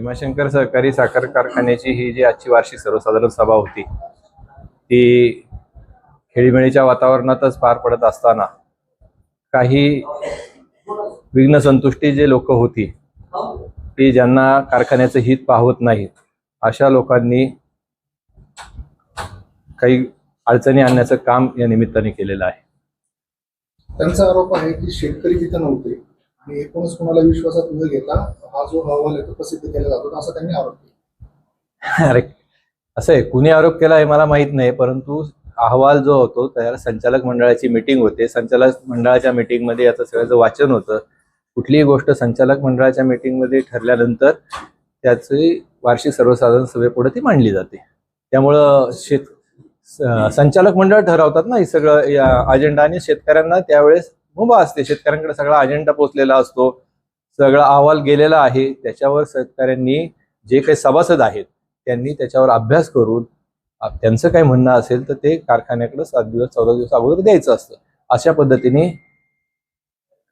भीमाशंकर सहकारी साखर कारखान्याची ही जी आजची वार्षिक सर्वसाधारण सभा होती ती खेळीमेळीच्या वातावरणातच पार पडत असताना काही विघ्न संतुष्टी जे लोक होती ती ज्यांना कारखान्याचं हित पाहत नाहीत अशा लोकांनी काही अडचणी आणण्याचं काम या निमित्ताने केलेलं आहे. त्यांचा आरोप आहे की शेतकरी तिथं नव्हते आणि एकूणच कोणाला विश्वासात न घेता हा जो अहवाल आहे तो प्रसिद्ध केला जातो असा त्यांनी आरोप केला. अरे असं आहे कुणी आरोप केला हे मला माहीत नाही परंतु अहवाल जो होतो त्याला संचालक मंडळाची मीटिंग होते. संचालक मंडळाच्या मिटिंगमध्ये याचं सगळ्याचं वाचन होतं कुठलीही गोष्ट संचालक मंडळाच्या मीटिंगमध्ये ठरल्यानंतर त्याची वार्षिक सर्वसाधारण सभेपुढे ती मांडली जाते. त्यामुळं शेत संचालक मंडळ ठरवतात ना हे सगळं या अजेंडा आणि शेतकऱ्यांना त्यावेळेस मुभा असते. शेतकऱ्यांकडे सगळा अजेंडा पोचलेला असतो. सगळा अहवाल गेलेला आहे. त्याच्यावर शेतकऱ्यांनी जे काही सभासद आहेत त्यांनी त्याच्यावर अभ्यास करून त्यांचं काही म्हणणं असेल तर ते कारखान्याकडे सात दिवस चौदा दिवस अगोदर द्यायचं असतं. अशा पद्धतीने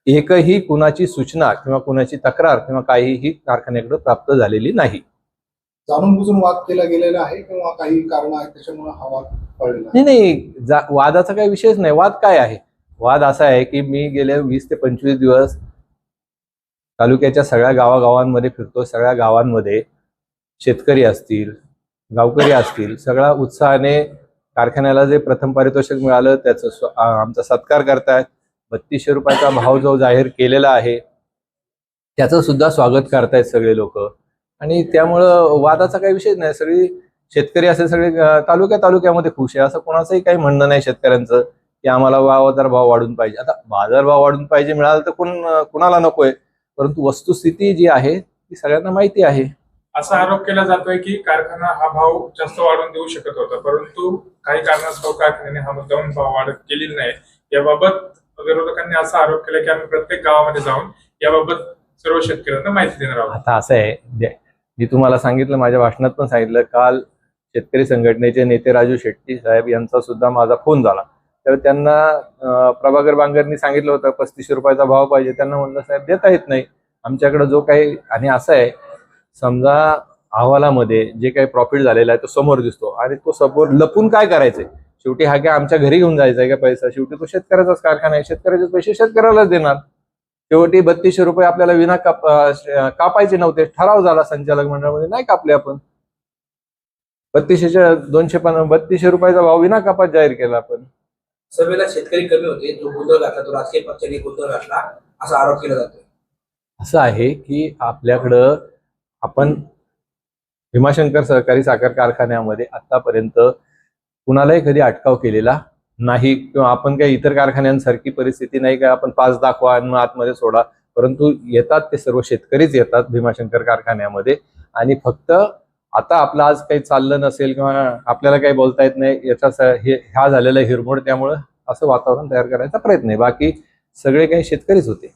एकही कुणाची सूचना किंवा कुणाची तक्रार किंवा काहीही कारखान्याकडे प्राप्त झालेली नाही. जाणून बुजून वाद केला गेलेला आहे किंवा काही कारण आहेत त्याच्यामुळे हा वाद नाही नाही. वादाचा काही विषयच नाही. वाद काय आहे? वाद असा आहे की मी गेले वीस ते पंचवीस दिवस तालुक्याच्या सगळ्या गावागावांमध्ये फिरतो. सगळ्या गावांमध्ये शेतकरी असतील गावकरी असतील सगळ्या उत्साहाने कारखान्याला जे प्रथम पारितोषिक मिळालं त्याचं स्व- आमचा सत्कार करतायत. बत्तीसशे रुपयाचा भाव जो जाहीर केलेला आहे त्याचं सुद्धा स्वागत करतायत सगळे लोक. आणि त्यामुळं वादाचा काही विषय नाही. सगळी शेतकरी असे सगळे तालुक्या तालुक्यामध्ये खुश आहे. असं कोणाचंही काही म्हणणं नाही शेतकऱ्यांचं. की आम्हाला बाजार भाव वाढून पाहिजे. आता बाजार भाव वाढून पाहिजे मिळाला तर कोण कुणाला नकोय परंतु वस्तुस्थिती जी आहे ती सगळ्यांना माहिती आहे. असा आरोप केला जातोय की कारखाना हा भाव जास्त वाढवून देऊ शकत होता परंतु काही कारणास्तव कारखान्याने हा मुद्दाम भाव वाढत केलेली नाही. याबाबत विरोधकांनी असा आरोप केला की आम्ही प्रत्येक गावामध्ये जाऊन याबाबत सर्व शेतकऱ्यांना माहिती देणार आहोत. आता असं आहे मी तुम्हाला सांगितलं माझ्या भाषणात पण सांगितलं काल शेतकरी संघटनेचे नेते राजू शेट्टी साहेब यांचा सुद्धा माझा फोन झाला. तर त्यांना प्रभाकर बांगरनी सांगितलं होतं पस्तीसशे रुपयाचा भाव पाहिजे. त्यांना म्हणलं साहेब देता येत नाही. आमच्याकडे जो काही आणि असं आहे समजा अहवालामध्ये जे काही प्रॉफिट झालेला आहे तो समोर दिसतो. आणि तो समोर लपून काय करायचंय? शेवटी हा काय आमच्या घरी घेऊन जायचा आहे का पैसा? शेवटी तो शेतकऱ्याचाच कारखाना आहे. शेतकऱ्याचे पैसे शेतकऱ्यालाच देणार. शेवटी बत्तीसशे रुपये आपल्याला विना काप कापायचे नव्हते. ठराव झाला संचालक मंडळामध्ये नाही कापले आपण. बत्तीसशेच्या दोनशे पन्नास बत्तीसशे रुपयाचा भाव विना कापात जाहीर केला आपण. सभेला शेतकरी कमी होते जो गोंधळ घातला तो राजकीय पक्षाने गोंधळ घातला असा आरोप केला जातोय. असं आहे की आपल्याकडं आपण भीमाशंकर सहकारी साखर कारखान्यामध्ये आतापर्यंत कुणालाही कधी अटकाव केलेला नाही किंवा आपण काही इतर कारखान्यांसारखी परिस्थिती नाही का आपण पाच दाखवा आणि आतमध्ये सोडा. परंतु येतात ते सर्व शेतकरीच येतात भीमाशंकर कारखान्यामध्ये आणि फक्त आता आपलं आज काही चाललं नसेल किंवा आपल्याला काही बोलता येत नाही याचा हे ह्या झालेला हिरमोड त्यामुळं असं वातावरण तयार करायचा प्रयत्न आहे. बाकी सगळे काही शेतकरीच होते.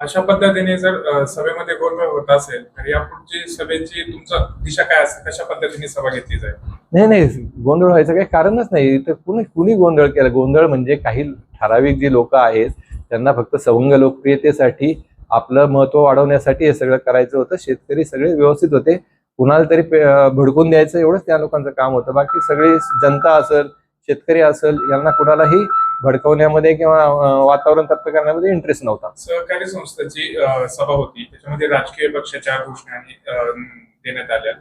अशा पद्धतीने जर सभेमध्ये गोंधळ होत असेल तर या पुढची सभेची तुमचा दिशा काय असेल? कशा पद्धतीने सभा घेतली जाईल? नाही नाही गोंधळ व्हायचं काही कारणच नाही. इथं कुणी कुणी गोंधळ केला? गोंधळ म्हणजे काही ठराविक जी लोक आहेत त्यांना फक्त सवंग लोकप्रियतेसाठी आपलं महत्त्व वाढवण्यासाठी हे सगळं करायचं होतं. शेतकरी सगळे व्यवस्थित होते. कुणाला तरी भडकून द्यायचं एवढंच त्या लोकांचं काम होतं. बाकी सगळी जनता असेल शेतकरी असेल यांना कुणालाही भडकवण्यामध्ये किंवा वातावरण तप्त करण्यामध्ये इंटरेस्ट नव्हता. सहकारी संस्थेची सभा होती. त्याच्यामध्ये राजकीय पक्षाच्या घोषणा देण्यात आल्या.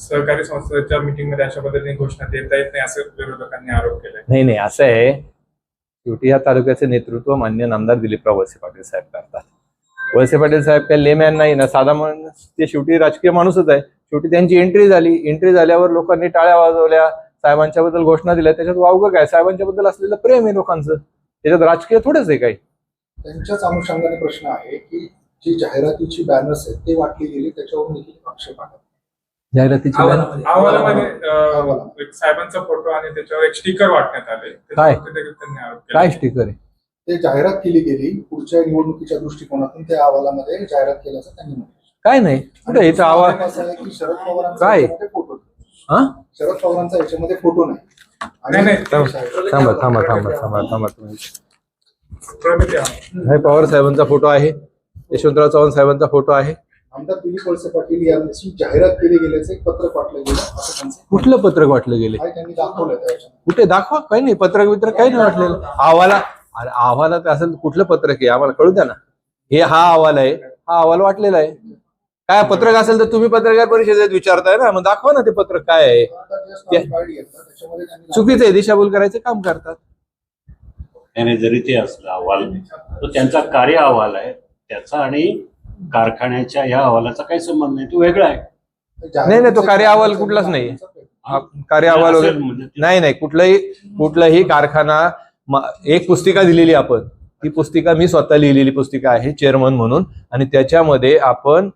सहकारी संस्थेच्या मीटिंगमध्ये अशा पद्धतीने घोषणा देता येत नाही असं विरोधकांनी आरोप केलाय. नाही नाही. असं आहे. शेवटी या तालुक्याचे नेतृत्व मान्य नामदार दिलीपराव वळसे पाटील साहेब करतात. वळसे पाटील साहेब काही लेमॅन नाही ना साधा माणूस ते शेवटी राजकीय माणूसच आहे. शेवटी त्यांची एंट्री झाली. एंट्री झाल्यावर लोकांनी टाळ्या वाजवल्या साहेबांच्या बद्दल घोषणा दिल्या. त्याच्यात वावगं काय? साहेबांच्या बद्दल असलेलं प्रेम आहे लोकांचं. त्याच्यात राजकीय थोडंच आहे काही. त्यांच्याच अनुषंगाने प्रश्न आहे की जी जाहिरातीची बॅनर्स आहेत ते वाटली गेली त्याच्यावरून देखील आक्षेप आहे. जाहिरातीची अहवालामध्ये. साहेबांचा फोटो आणि त्याच्यावर एक स्टिकर वाटण्यात आले. काय? काय स्टिकर आहे? ते जाहिरात केली गेली पुढच्या निवडणुकीच्या दृष्टिकोनातून त्या अहवालामध्ये जाहिरात केल्याचं त्यांनी म्हटलं. काय नाही. कुठे इथं आवाज असं आहे की शरद पवारांचा काय? याच्यामध्ये फोटो हा? शरद पवारांचा याच्यामध्ये फोटो नाही. नाही, नाही. थांबा थांबा थांबा थांबा थांबा तुम्ही. हे पवार साहेबांचा फोटो आहे. यशवंतराव चव्हाण साहेबांचा फोटो आहे. आमदार दिलीप वळसे पाटील यांची जाहिरात केली गेल्याचं एक पत्र पाठलं गेलं. असं त्यांचं कुठलं पत्रक वाटलं गेले? काय त्यांनी दाखवलं कुठे दाखवा? काही नाही पत्रक बित्रक काही नाही वाटलेलं. अहवाला अरे अहवालात असेल कुठलं पत्रक आहे? आम्हाला कळू द्या ना. हे हा अहवाल आहे. हा अहवाल वाटलेला आहे. काय पत्रक असेल तर तुम्ही पत्रकार परिषदेत विचारताय ना. मग दाखवा ना ते पत्रक काय आहे. चुकीचं आहे. दिशाभूल करायचं काम करतात. त्याने जरी ते असलं अहवाल तो त्यांचा कार्य अहवाल आहे. त्याचा आणि कारखान्याच्या या अहवालाचा काही संबंध नाही. तो वेगळा आहे. नाही, नाही, तो कार्य अहवाल कुठलाच नाही. हा कार्य अहवाल वगैरे म्हणजे ते- नाही नाही. कुठलाही कुठलाही कारखाना एक पुस्तिका दिलेली आपण. ती पुस्तिका मी स्वतः लिहिलेली पुस्तिका आहे चेअरमन म्हणून. आणि त्याच्यामध्ये आपण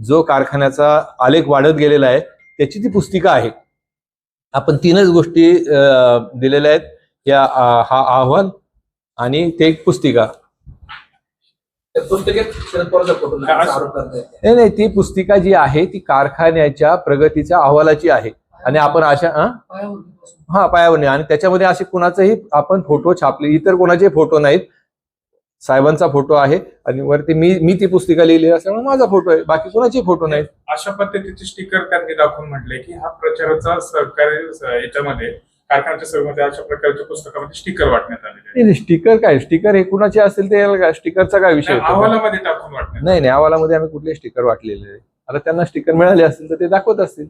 जो कारखान्याचा आलेख वाढत गेलेला आहे त्याची ती पुस्तिका आहे. आपण तीनच गोष्टी दिलेल्या आहेत. या हा अहवाल आणि ते एक पुस्तिका. नाही नाही. नाही ती पुस्तिका जी आहे ती कारखान्याच्या प्रगतीच्या अहवालाची आहे. आणि आपण अशा? हा पायावर नाही. आणि त्याच्यामध्ये असे कुणाचाही आपण फोटो छापले इतर कोणाचे फोटो नाहीत. साहेबांचा फोटो आहे आणि वरती मी मी ती पुस्तिका लिहिली असल्यामुळे माझा फोटो आहे. बाकी कोणाचे फोटो नाहीत. अशा पद्धतीचे स्टिकर त्यांनी दाखवून म्हटले की हा प्रचाराचा सहकारी याच्यामध्ये कारखान्याच्या अशा प्रकारच्या पुस्तकामध्ये स्टिकर वाटण्यात आलेले आहे. नाही स्टिकर काय? स्टिकर हे कुणाचे असतील ते स्टिकरचा काय? विषय अहवालामध्ये टाकून वाटण्यात नाही नाही अहवालामध्ये आम्ही कुठले स्टिकर वाटलेले आता त्यांना स्टिकर मिळाले असतील तर ते दाखवत असतील.